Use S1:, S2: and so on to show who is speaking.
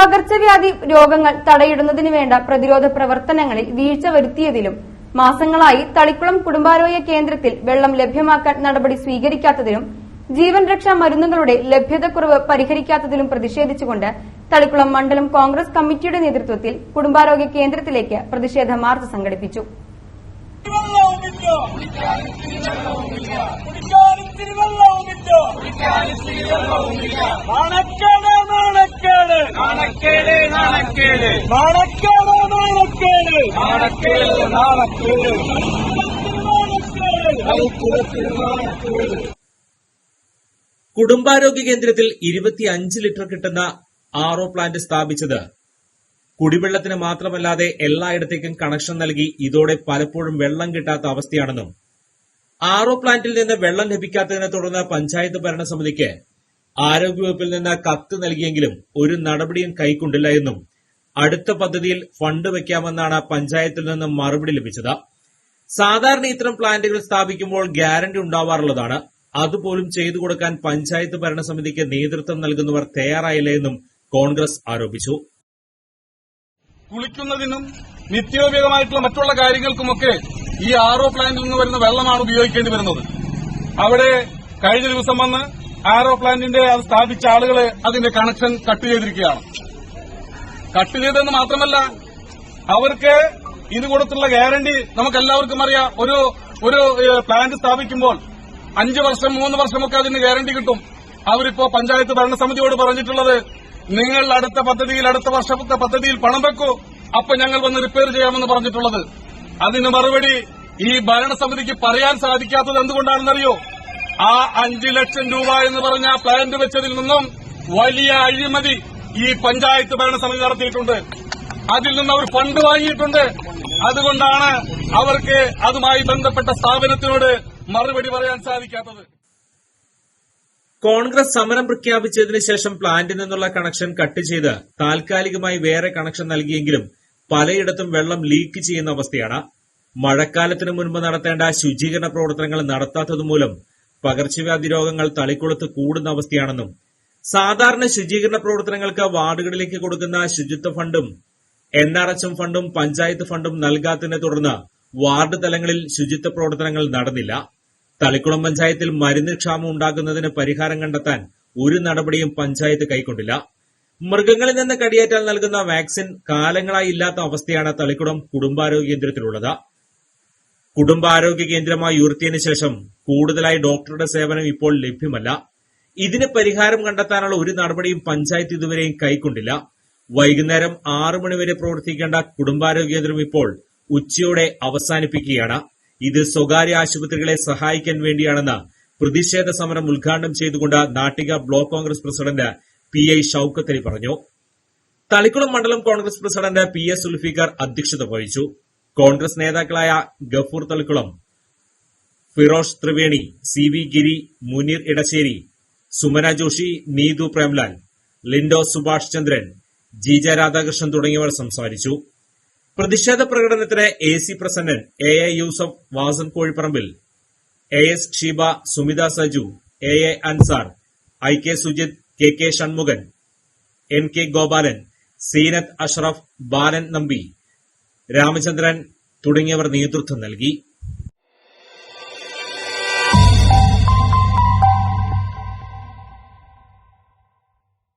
S1: പകർച്ചവ്യാധി രോഗങ്ങൾ തടയിടുന്നതിന് വേണ്ട പ്രതിരോധ പ്രവർത്തനങ്ങളിൽ വീഴ്ച വരുത്തിയതിലും മാസങ്ങളായി തളിക്കുളം കുടുംബാരോഗ്യ കേന്ദ്രത്തിൽ വെള്ളം ലഭ്യമാക്കാൻ നടപടി സ്വീകരിക്കാത്തതിലും ജീവൻ രക്ഷാ മരുന്നുകളുടെ ലഭ്യതക്കുറവ് പരിഹരിക്കാത്തതിലും പ്രതിഷേധിച്ചുകൊണ്ട് തളിക്കുളം മണ്ഡലം കോൺഗ്രസ് കമ്മിറ്റിയുടെ നേതൃത്വത്തിൽ കുടുംബാരോഗ്യ കേന്ദ്രത്തിലേക്ക് പ്രതിഷേധ മാർച്ച് സംഘടിപ്പിച്ചു.
S2: നാണക്കേട് നാണക്കേട് നാണക്കേട്. നാണക്കേട് നാണക്കേട്. നാണക്കേട് നാണക്കേട്.
S3: കുടുംബാരോഗ്യ കേന്ദ്രത്തിൽ ഇരുപത്തിയഞ്ച് ലിറ്റർ കിട്ടുന്ന ആർഒ ഒ പ്ലാന്റ് സ്ഥാപിച്ചത്. കുടിവെള്ളത്തിന് മാത്രമല്ലാതെ എല്ലായിടത്തേക്കും കണക്ഷൻ നൽകി ഇതോടെ പലപ്പോഴും വെള്ളം കിട്ടാത്ത അവസ്ഥയാണെന്നും. ആർഒ ഒ പ്ലാന്റിൽ നിന്ന് വെള്ളം ലഭിക്കാത്തതിനെ തുടർന്ന് പഞ്ചായത്ത് ഭരണസമിതിക്ക് ആരോഗ്യവകുപ്പിൽ നിന്ന് കത്ത് നൽകിയെങ്കിലും ഒരു നടപടിയും കൈക്കൊണ്ടില്ല എന്നും അടുത്ത പദ്ധതിയിൽ ഫണ്ട് വയ്ക്കാമെന്നാണ് പഞ്ചായത്തിൽ നിന്ന് മറുപടി ലഭിച്ചത്. സാധാരണ ഇത്തരം പ്ലാന്റുകൾ സ്ഥാപിക്കുമ്പോൾ ഗ്യാരണ്ടി ഉണ്ടാവാറുള്ളതാണ്. അതുപോലും ചെയ്തു കൊടുക്കാൻ പഞ്ചായത്ത് ഭരണസമിതിക്ക് നേതൃത്വം നൽകുന്നവർ തയ്യാറായില്ല എന്നും കോൺഗ്രസ് ആരോപിച്ചു.
S4: കുളിക്കുന്നതിനും നിത്യോപയോഗമായിട്ടുള്ള മറ്റുള്ള കാര്യങ്ങൾക്കുമൊക്കെ ഈ ആർ ഒ പ്ലാന്റിൽ നിന്ന് വരുന്ന വെള്ളമാണ് ഉപയോഗിക്കേണ്ടി വരുന്നത്. അവിടെ കഴിഞ്ഞ ദിവസം വന്ന് ഒ പ്ലാന്റിന്റെ അത് സ്ഥാപിച്ച ആളുകൾ അതിന്റെ കണക്ഷൻ കട്ട് ചെയ്തിരിക്കുകയാണ്. കട്ട് ചെയ്തെന്ന് മാത്രമല്ല അവർക്ക് ഇത് കൊടുത്തുള്ള ഗ്യാരണ്ടി നമുക്ക് എല്ലാവർക്കും അറിയാം. ഒരു ഒരു പ്ലാന്റ് സ്ഥാപിക്കുമ്പോൾ അഞ്ച് വർഷം മൂന്ന് വർഷമൊക്കെ അതിന് ഗ്യാരണ്ടി കിട്ടും. അവരിപ്പോ പഞ്ചായത്ത് ഭരണസമിതിയോട് പറഞ്ഞിട്ടുള്ളത് നിങ്ങൾ അടുത്ത പദ്ധതിയിൽ അടുത്ത വർഷത്തെ പദ്ധതിയിൽ പണം വെക്കൂ. അപ്പൊ ഞങ്ങൾ വന്ന് റിപ്പയർ ചെയ്യാമെന്ന് പറഞ്ഞിട്ടുള്ളത്. അതിന് മറുപടി ഈ ഭരണസമിതിക്ക് പറയാൻ സാധിക്കാത്തത് എന്തുകൊണ്ടാണെന്നറിയോ? ആ അഞ്ച് ലക്ഷം രൂപ എന്ന് പറഞ്ഞ പ്ലാന്റ് വെച്ചതിൽ നിന്നും വലിയ അഴിമതി ഈ പഞ്ചായത്ത് ഭരണസമിതി നടത്തിയിട്ടുണ്ട്. അതിൽ നിന്ന് അവർ ഫണ്ട് വാങ്ങിയിട്ടുണ്ട്. അതുകൊണ്ടാണ് അവർക്ക് അതുമായി ബന്ധപ്പെട്ട സ്ഥാപനത്തിനോട് മറുപടി പറയാൻ സാധിക്കാത്തത്.
S3: കോൺഗ്രസ് സമരം പ്രഖ്യാപിച്ചതിന് ശേഷം പ്ലാന്റിൽ നിന്നുള്ള കണക്ഷൻ കട്ട് ചെയ്ത് താൽക്കാലികമായി വേറെ കണക്ഷൻ നൽകിയെങ്കിലും പലയിടത്തും വെള്ളം ലീക്ക് ചെയ്യുന്ന അവസ്ഥയാണ്. മഴക്കാലത്തിന് മുൻപ് നടത്തേണ്ട ശുചീകരണ പ്രവർത്തനങ്ങൾ നടത്താത്തതുമൂലം പകർച്ചവ്യാധി രോഗങ്ങൾ തളിക്കുളത്ത് കൂടുന്ന അവസ്ഥയാണെന്നും സാധാരണ ശുചീകരണ പ്രവർത്തനങ്ങൾക്ക് വാർഡുകളിലേക്ക് കൊടുക്കുന്ന ശുചിത്വ ഫണ്ടും എൻ ആർ എച്ച് എം ഫണ്ടും പഞ്ചായത്ത് ഫണ്ടും നൽകാത്തതിനെ തുടർന്ന് വാർഡ് തലങ്ങളിൽ ശുചിത്വ പ്രവർത്തനങ്ങൾ നടന്നില്ല. തളിക്കുളം പഞ്ചായത്തിൽ മരുന്ന് ക്ഷാമം ഉണ്ടാക്കുന്നതിന് പരിഹാരം കണ്ടെത്താൻ ഒരു നടപടിയും പഞ്ചായത്ത് കൈക്കൊണ്ടില്ല. മൃഗങ്ങളിൽ നിന്ന് കടിയേറ്റാൽ നൽകുന്ന വാക്സിൻ കാലങ്ങളായി ഇല്ലാത്ത അവസ്ഥയാണ് തളിക്കുളം കുടുംബാരോഗ്യ കേന്ദ്രത്തിലുള്ളത്. കുടുംബാരോഗ്യ കേന്ദ്രമായി ഉയർത്തിയതിനു ശേഷം കൂടുതലായി ഡോക്ടറുടെ സേവനം ഇപ്പോൾ ലഭ്യമല്ല. ഇതിന് പരിഹാരം കണ്ടെത്താനുള്ള ഒരു നടപടിയും പഞ്ചായത്ത് ഇതുവരെയും കൈക്കൊണ്ടില്ല. വൈകുന്നേരം ആറു മണിവരെ പ്രവർത്തിക്കേണ്ട കുടുംബാരോഗ്യ കേന്ദ്രം ഇപ്പോൾ ഉച്ചയോടെ അവസാനിപ്പിക്കുകയാണ്. ഇത് സ്വകാര്യ ആശുപത്രികളെ സഹായിക്കാൻ വേണ്ടിയാണെന്ന് പ്രതിഷേധ സമരം ഉദ്ഘാടനം ചെയ്തുകൊണ്ട് Nattika block Congress president P I Shoukathali പറഞ്ഞു. തളിക്കുളം മണ്ഡലം Congress president P S Sulfikar അധ്യക്ഷത വഹിച്ചു. കോൺഗ്രസ് നേതാക്കളായ ഗഫൂർ തളിക്കുളം ഫിറോഷ് ത്രിവേണി സി വി ഗിരി മുനീർ ഇടശ്ശേരി സുമന ജോഷി നീതു പ്രേംലാൽ ലിൻഡോ സുഭാഷ് ചന്ദ്രൻ ജീജ രാധാകൃഷ്ണൻ തുടങ്ങിയവർ സംസാരിച്ചു. പ്രതിഷേധ പ്രകടനത്തിന് A C Prasannan A A Yusuf Vasan Kozhiparambil A S Sheeba Sumitha Saju A A Ansar I K Sujith K K Shanmukhan N K Gopalan Zeenath Ashraf Balan Nambi Ramachandran തുടങ്ങിയവർ നേതൃത്വം നൽകി.